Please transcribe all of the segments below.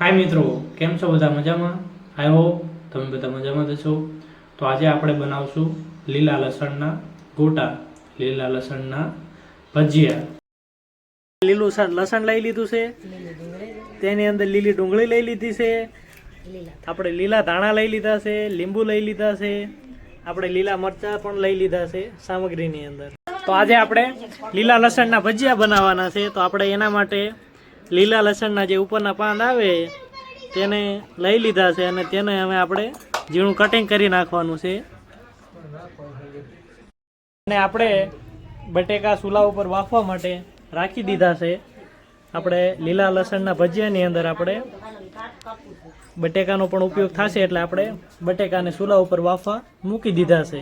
હાય મિત્રો, કેમ છો બધા મજામાં? આઈ હોપ તમે બધા મજામાં છો. તો આજે આપણે બનાવશું લીલા લસણના ગોટા, લીલા લસણના ભજીયા. લીલું લસણ લઈ લીધું છે. તેની અંદર લીલી ડુંગળી લઈ લીધી છે. આપણે લીલા ધાણા લઈ લીધા છે, લીંબુ લઈ લીધા છે. આપણે લીલા મરચાં પણ લઈ લીધા છે સામગ્રીની અંદર. તો આજે આપણે લીલા લસણના ભજીયા બનાવવાના છે. તો આપણે એના માટે લીલા લસણના જે ઉપરના પાન આવે, તેને લઈ લીધા છે અને તેને હવે આપણે ઝીણું કટિંગ કરી નાખવાનું છે. અને આપણે બટેકા ચૂલા ઉપર વાફવા માટે રાખી દીધા છે. આપણે લીલા લસણના ભજીયાની અંદર આપણે બટેકાનો પણ ઉપયોગ થશે એટલે આપણે બટેકાને ચૂલા ઉપર વાફવા મૂકી દીધા છે.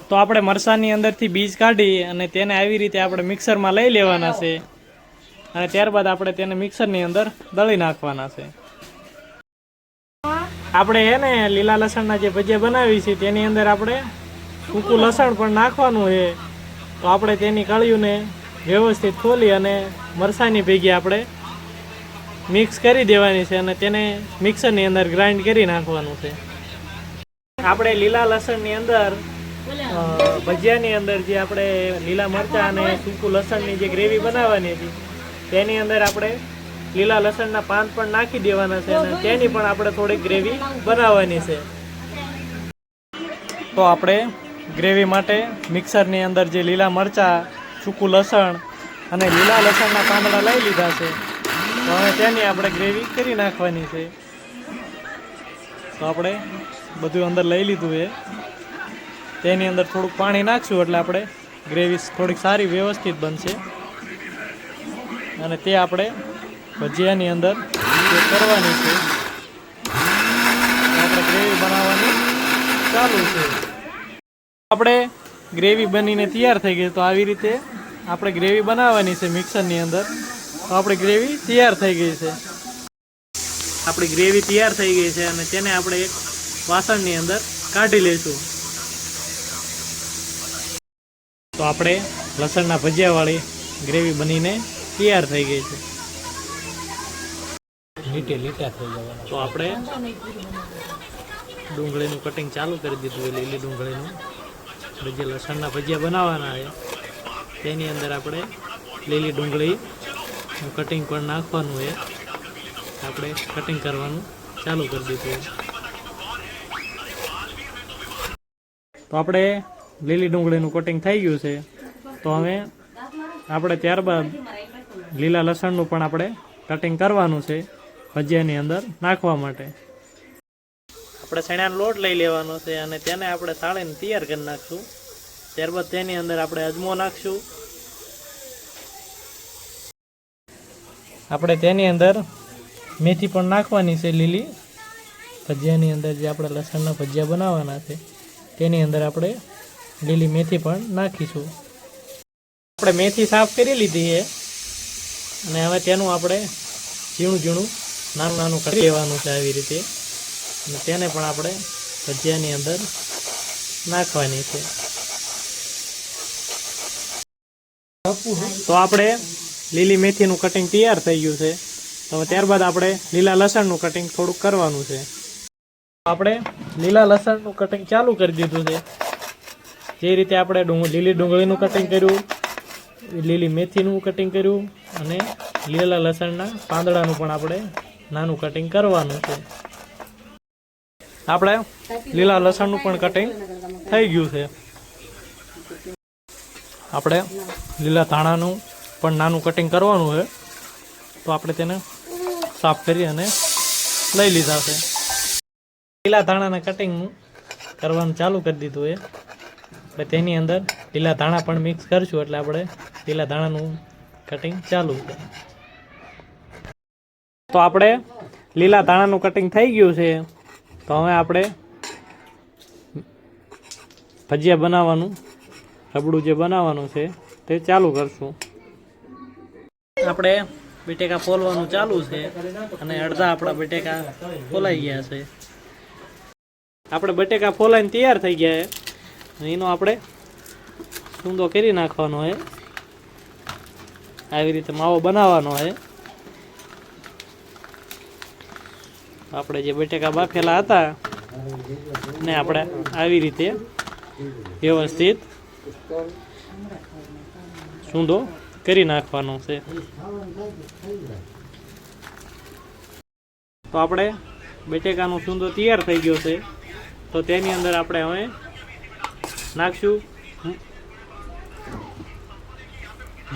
તો આપણે મરસાની અંદરથી બીજ કાઢી અને તેને આવી રીતે આપણે મિક્સરમાં લઈ લેવાના છે. અને ત્યારબાદ આપણે તેને મિક્સરની અંદર દળી નાખવાના છે. આપણે હે ને લીલા લસણના જે ભજીયા બનાવી છે, તેની અંદર આપણે સૂકું લસણ પણ નાખવાનું છે. તો આપણે તેની કળિયુંને વ્યવસ્થિત ખોલી અને મરસાની ભેગી આપણે મિક્સ કરી દેવાની છે અને તેને મિક્સરની અંદર ગ્રાઇન્ડ કરી નાખવાનું છે. આપણે લીલા લસણની અંદર ભજીયાની અંદર જે આપણે લીલા મરચાં અને સૂકું લસણની જે ગ્રેવી બનાવવાની હતી તેની અંદર આપણે લીલા લસણના પાન પણ નાખી દેવાના છે અને તેની પણ આપણે થોડી ગ્રેવી બનાવવાની છે. તો આપણે ગ્રેવી માટે મિક્સરની અંદર જે લીલા મરચાં, સૂકું લસણ અને લીલા લસણના પાંદડા લઈ લીધા છે. તો હવે તેની આપણે ગ્રેવી કરી નાખવાની છે. તો આપણે બધું અંદર લઈ લીધું છે. તેની અંદર થોડુંક પાણી નાખશું એટલે આપણે ગ્રેવી થોડીક સારી વ્યવસ્થિત બનશે. અને તે આપણે ભજીયાની અંદર કરવાની છે આપણે ગ્રેવી બનાવવાની ચાલુ છે. આપણે ગ્રેવી બનીને તૈયાર થઈ ગઈ તો આવી રીતે આપણે ગ્રેવી બનાવવાની છે મિક્સરની અંદર. તો આપણી ગ્રેવી તૈયાર થઈ ગઈ છે. આપણી ગ્રેવી તૈયાર થઈ ગઈ છે અને તેને આપણે એક વાસણની અંદર કાઢી લઈશું. તો આપણે લસણના ભજીયાવાળી ગ્રેવી બનીને તૈયાર થઈ ગઈ છે. લીટે લીટા થઈ જવાના. તો આપણે ડુંગળીનું કટિંગ ચાલુ કરી દીધું છે લીલી ડુંગળીનું. જે લસણના ભજીયા બનાવવાના છે. તેની અંદર આપણે લીલી ડુંગળીનું કટિંગ પણ નાખવાનું છે. આપણે કટિંગ કરવાનું ચાલુ કરી દીધું તો આપણે લીલી ડુંગળીનું કટિંગ થઈ ગયું છે. તો હવે આપણે ત્યારબાદ લીલા લસણનું પણ આપણે કટિંગ કરવાનું છે ભજીયાની અંદર નાખવા માટે. આપણે ચણાનો લોટ લઈ લેવાનો છે અને તેને આપણે સાળીને તૈયાર કરી નાખશું. ત્યારબાદ તેની અંદર આપણે અજમો નાખશું. આપણે તેની અંદર મેથી પણ નાખવાની છે લીલી. ભજીયાની અંદર જે આપણે લસણના ભજીયા બનાવવાના છે, તેની અંદર આપણે લીલી મેથી પણ નાખીશું. આપણે મેથી સાફ કરી લીધી છે. અને હવે તેનું આપણે ઝીણું ઝીણું, નાનું નાનું કરી લેવાનું છે આવી રીતે. અને તેને પણ આપણે ભજીયાની અંદર નાખવાની છે. તો આપણે લીલી મેથીનું કટિંગ તૈયાર થઈ ગયું છે. હવે ત્યારબાદ આપણે લીલા લસણનું કટિંગ થોડુંક કરવાનું છે. આપણે લીલા લસણનું કટિંગ ચાલુ કરી દીધું છે. જે રીતે આપણે લીલી ડુંગળીનું કટિંગ કર્યું, લીલી મેથીનું કટિંગ કર્યું અને લીલા લસણના પાંદડાનું પણ આપણે નાનું કટિંગ કરવાનું છે. આપણે લીલા લસણનું પણ કટિંગ થઈ ગયું છે. આપણે લીલા ધાણાનું પણ નાનું કટિંગ કરવાનું છે. તો આપણે તેને સાફ કરી અને લઈ લીધા છે. લીલા ધાણાના કટિંગ કરવાનું ચાલુ કરી દીધું એ આપણે તેની અંદર લીલા ધાણા પણ મિક્સ કરીશું એટલે આપણે લીલા ધાણાનું કટિંગ ચાલુ. તો આપણે લીલા ધાણાનું કટિંગ થઈ ગયું છે. તો હવે આપણે ભજીયા બનાવવાનું, રબડું જે બનાવવાનું છે તે ચાલુ કરશું. આપણે બટેકા ફોલવાનું ચાલુ છે અને અડધા આપણા બટેકા ફોલાઈ ગયા છે. આપણે બટેકા ફોલાઈને તૈયાર થઈ ગયા છે. એનો આપણે સૂંદો કરી નાખવાનો છે. આવી રીતે માવો બનાવવાનો છે. આપણે જે બટેકા બાફેલા હતા ને આપણે આવી રીતે વ્યવસ્થિત સૂંદો કરી નાખવાનો છે. તો આપણે બટેકાનો સૂંદો તૈયાર થઈ ગયો છે. તો તેની અંદર આપણે હવે નાખશું.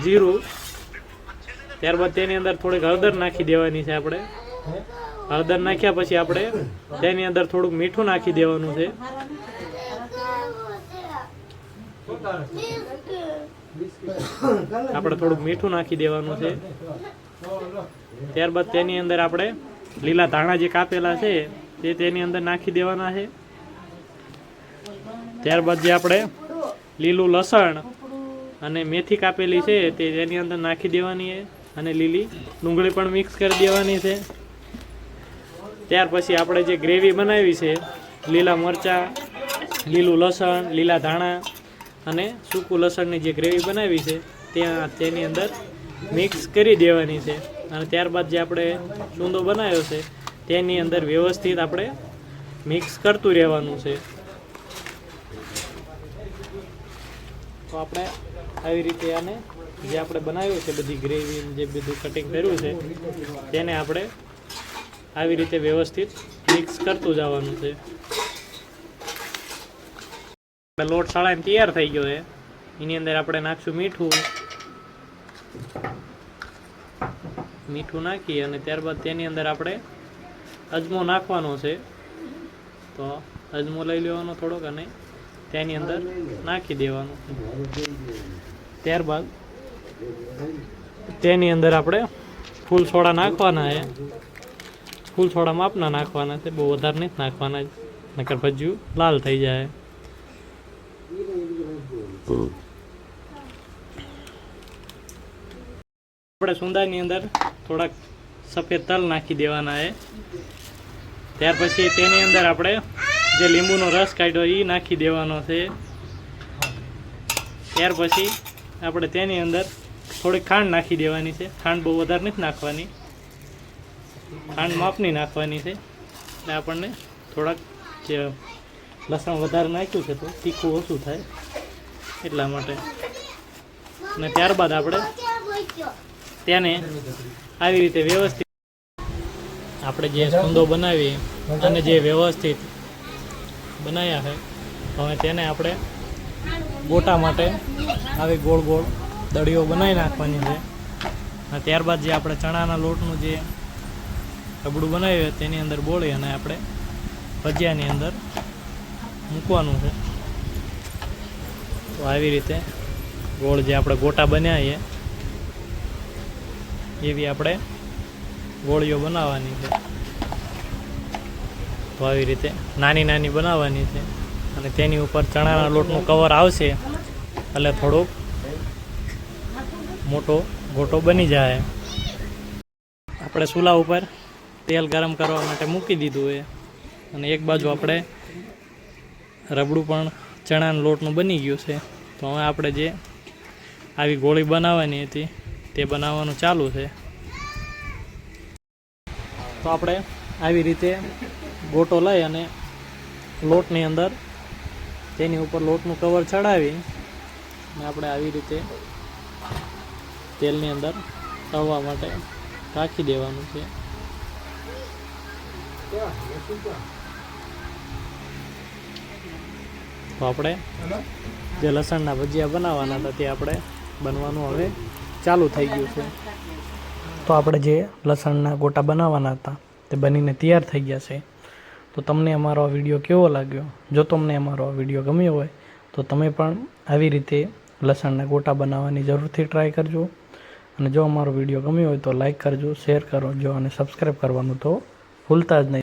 જીરું ત્યારબાદ તેની અંદર થોડીક હળદર નાખી દેવાની છે આપણે. હળદર નાખ્યા પછી આપણે તેની અંદર થોડુંક મીઠું નાખી દેવાનું છે. આપણે થોડુંક મીઠું નાખી દેવાનું છે. ત્યારબાદ તેની અંદર આપણે લીલા ધાણા જે કાપેલા છે, તે તેની અંદર નાખી દેવાના છે. ત્યારબાદ જે આપણે લીલું લસણ અને મેથી કાપેલી છે, તે તેની અંદર નાખી દેવાની છે. અને લીલી ડુંગળી પણ મિક્સ કરી દેવાની છે. ત્યાર પછી આપણે જે ગ્રેવી બનાવી છે, લીલા મરચાં, લીલું લસણ, લીલા ધાણા અને સૂકું લસણની જે ગ્રેવી બનાવી છે, ત્યાં તેની અંદર મિક્સ કરી દેવાની છે. અને ત્યારબાદ જે આપણે ચૂંદો બનાવ્યો છે, તેની અંદર વ્યવસ્થિત આપણે મિક્સ કરતું રહેવાનું છે. તો આપણે આવી રીતે આને જે આપણે બનાવ્યું છે, બધી ગ્રેવી જે બધું કટિંગ કર્યું છે, તેને આપણે આવી રીતે વ્યવસ્થિત મિક્સ કરતું જવાનું છે. લોટ સાળાને તૈયાર થઈ ગયો છે. એની અંદર આપણે નાખશું મીઠું. મીઠું નાખી અને ત્યારબાદ તેની અંદર આપણે અજમો નાખવાનો છે. તો અજમો લઈ લેવાનો થોડોક અને તેની અંદર નાખી દેવાનો ત્યારબાદ તેની અંદર આપણે ફૂલ સોડા નાખવાના છે. ફૂલ સોડા માપના નાખવાના છે. બહુ વધારે નહીં નાખવાના. નકર ભજ્યું લાલ થઈ જાય. આપણે સુંદાની અંદર થોડાક સફેદ તલ નાખી દેવાના છે. ત્યાર પછી તેની અંદર આપણે જે લીંબુનો રસ કાઢ્યો એ નાખી દેવાનો છે. ત્યાર પછી આપણે તેની અંદર થોડીક ખાંડ નાખી દેવાની છે. ખાંડ બહુ વધારે નથી નાખવાની. ખાંડ માપની નાખવાની છે. એટલે આપણને થોડાક જે લસણ વધારે નાખ્યું છે તો તીખું ઓછું થાય એટલા માટે. અને ત્યારબાદ આપણે તેને આવી રીતે વ્યવસ્થિત આપણે જે સુંદો બનાવી અને જે વ્યવસ્થિત બનાવ્યા છે હવે તેને આપણે ગોટા માટે આવી ગોળ ગોળ દળીઓ બનાવી નાખવાની છે. અને ત્યારબાદ જે આપણે ચણાના લોટનું જે રબડું બનાવ્યું હોય તેની અંદર બોળી અને આપણે ભજીયાની અંદર મૂકવાનું છે. તો આવી રીતે ગોળ જે આપણે ગોટા બનાવીએ એવી આપણે ગોળીઓ બનાવવાની છે. તો આવી રીતે નાની નાની બનાવવાની છે. અને તેની ઉપર ચણાના લોટનું કવર આવશે, એટલે થોડોક મોટો ગોટો બની જાય. આપણે ચૂલા ઉપર તેલ ગરમ કરવા માટે મૂકી દીધું એ. અને એક બાજુ આપણે રબડું પણ ચણાના લોટનું બની ગયું છે. તો હવે આપણે જે આવી ગોળી બનાવવાની હતી તે બનાવવાનું ચાલુ છે. તો આપણે આવી રીતે ગોટો લઈ અને લોટની અંદર તેની ઉપર લોટનું કવર ચડાવી અને આપણે આવી રીતે તેલની અંદર તળવા માટે રાખી દેવાનું છે. તો આપણે જે લસણના ભજીયા બનાવવાના હતા તે આપણે બનવાનું હવે ચાલુ થઈ ગયું છે. તો આપણે જે લસણના ગોટા બનાવવાના હતા તે બનીને તૈયાર થઈ ગયા છે. તો તમને અમારો આ વીડિયો કેવો લાગ્યો? જો તમને અમારો આ વીડિયો ગમ્યો હોય તો તમે પણ આવી રીતે લસણના ગોટા બનાવવાની જરૂરથી ટ્રાય કરજો. અને જો અમારો વીડિયો ગમ્યો હોય તો લાઈક કરજો શેર કરજો અને સબસ્ક્રાઈબ કરવાનું તો ભૂલતા જ નહીં.